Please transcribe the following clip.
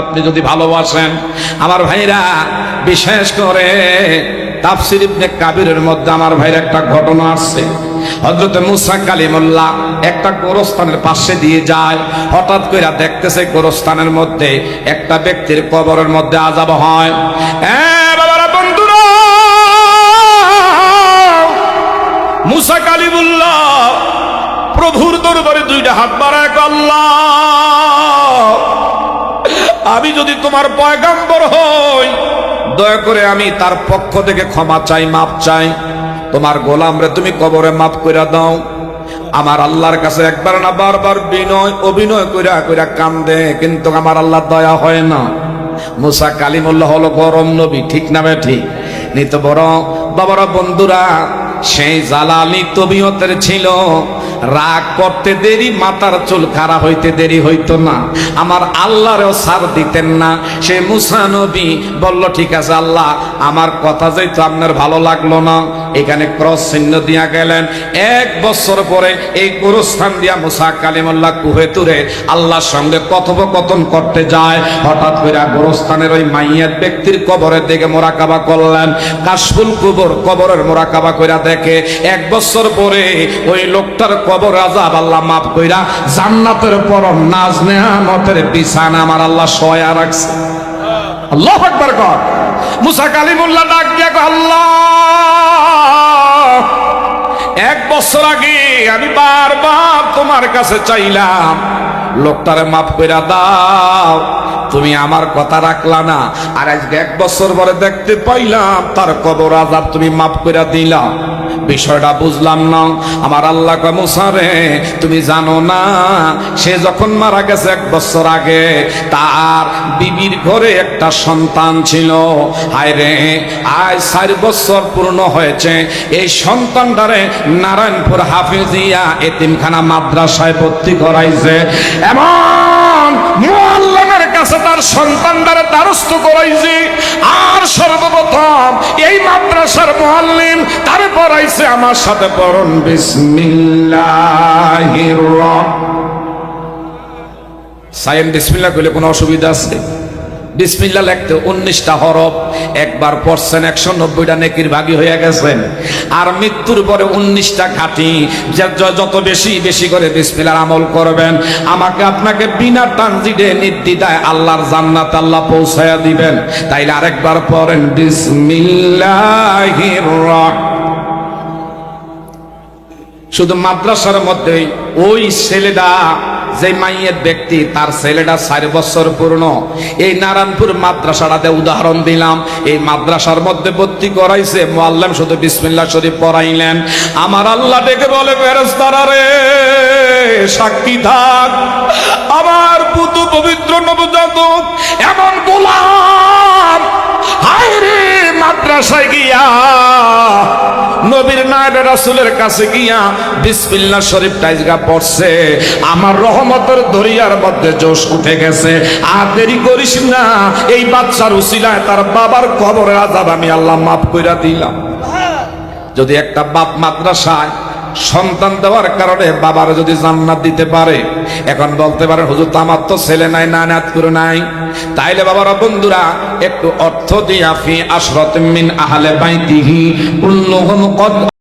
আপনি যদি ভালোবাসেন, আমার ভাইরা, বিশেষ করে তাফসির ইবনে কাবিরের মধ্যে আমার ভাইয়ের একটা ঘটনা আসছে হজরত মুসা কালিমুল্লাহ একটা গোরস্থানের পাশে দিয়ে যায়, হঠাৎ করে দেখতেছে গোরস্থানের মধ্যে একটা ব্যক্তির কবরের মধ্যে আজাব হয়। বন্ধুরা, মুসা কালিমুল্লাহ প্রভুর দরবারে দুইটা হাত বাড়ায় আল্লাহ আমি যদি তোমার পয়গাম্বর হই, দয়া করে আমি তার পক্ষ থেকে ক্ষমা চাই, মাপ চাই। তোমার গোলাম রে তুমি কবরে মাপ কইরা দাও। আমার আল্লাহর কাছে একবার না বারবার বিনয়, অভিনয় কইরা কইরা কান্দে, কিন্তু আমার আল্লাহ দয়া হয় না। মুসা কালিমুল্লাহ হলো গরম নবী, ঠিক না ঠিক নিত বড়, বাবারা বন্ধুরা সেই জালালি তবিয়তের ছিল। রাগ করতে দেরি, মাথার চুল খাড়া হইতে দেরি হইতো না। আমার আল্লাহরেও সার দিতেন না। সে মুসা নবী বলল, ঠিক আছে আল্লাহ, আমার কথা যেহেতু আপনার ভালো লাগল না, এখানে ক্রস চিহ্ন দিয়া গেলেন। এক বছর পরে এই গুরুস্থান দিয়া মুসা কালিমুল্লাহ কুহে তুরে আল্লাহর সঙ্গে কথোপকথন করতে যায়। হঠাৎ করে গোরস্থানের ওই মাইয়াত ব্যক্তির কবরের দিকে মোরাকাবা করলেন। কাশফুল কুবর কবরের মোরাকাবা কইরা দেখে এক বছর পরে ওই লোকটার কবর আজাব আল্লাহ মাফ কইরা জান্নাতের পরম নাজ নেয়ামতের বিছানা আমার আল্লাহ সয়া রাখছে। আল্লাহ আকবার কর। মুসা কালিমুল্লাহ ডাক দিয়া আল্লাহ, এক বছর আগে আমি বারবার তোমার কাছে চাইলাম। লোকটারে মাফ কইরা দাও। তুমি আমার কথা রাখলা না। আর আজকে এক বছর পরে দেখতে পাইলাম তার কবর আজাব তুমি মাফ কইরা দিলা। বিষয়টা বুঝলাম না। আমার আল্লাহ কয়, মুসা রে, তুমি জানো না, সে যখন মারা গেছে এক বছর আগে, তার বিবির ঘরে একটা সন্তান ছিল। হায় রে, আজ চার বছর পূর্ণ হয়েছে। এই সন্তানটারে নারায়ণপুর হাফিজিয়া এতিমখানা মাদ্রাসায় ভর্তি করাইছে। এমন কাছে তার সন্তানটারে দ্বারস্থ করাইছে। আর সর্বপ্রথম মাদ্রাসার মুআল্লিম তারপর আইসে আমার সাথে পড়ুন বিসমিল্লাহির সাইম বিসমিল্লাহ কইলে কোনো অসুবিধা আছে? বিসমিল্লাহ লিখতে উনিশটা হরফ, একবার পড়ছেন একশো নব্বইটা নেকির ভাগি হয়ে গেছেন। আর মৃত্যুর পরে উনিশটা য- যত বেশি বেশি করে বিসমিল্লার আমল করবেন, আমাকে আপনাকে বিনা টানজিডে নির্দিদায় আল্লাহর জান্নাত আল্লাহ পৌঁছায়া দিবেন। তাইলে আরেকবার পড়েন, বিসমিল্লাহির রহমানির শুধু মাদ্রাসার মধ্যে ওই ছেলেটা যে মাইয়ের ব্যক্তি তার ছেলেটা চার বছর পূর্ণ এই নারায়ণপুর মাদ্রাসাটাতে উদাহরণ দিলাম। এই মাদ্রাসার মধ্যে ভর্তি করাইছে মোয়াল্লাম শুধু বিসমিল্লা শরীফ পড়াইলেন। আমার আল্লাহ ডেকে বলে ফেরেস্তারা রে, সাক্ষী থাক। আমার পুতু পবিত্র নবজাতক, এমন গোলাম। হায় রে মাদ্রাসায় গিয়া নবীর নায়বে রাসূলের কাছে গিয়া বিসমিল্লাহ শরীফ টাইজগা পড়ছে। আমার রহমতের দরিয়ার মধ্যে জোশ উঠে গেছে। আর দেরি করিস না, এই বাচ্চার উসিলায় তার বাবার কবরের আজাব আমি আল্লাহ মাফ কইরা দিলাম। যদি একটা বাপ মাদ্রাসায় সন্তান দেওয়ার কারণে বাবার যদি জান্নাত দিতে পারে, এখন বলতে পারে হুজুর, তো আমার তো ছেলে নাই না নাত করে নাই। তাইলে বাবারা বন্ধুরা একটু অর্থ দিয়া ফি আশরত মিন আহলে বাইতিহি কুল্লুহুম কদ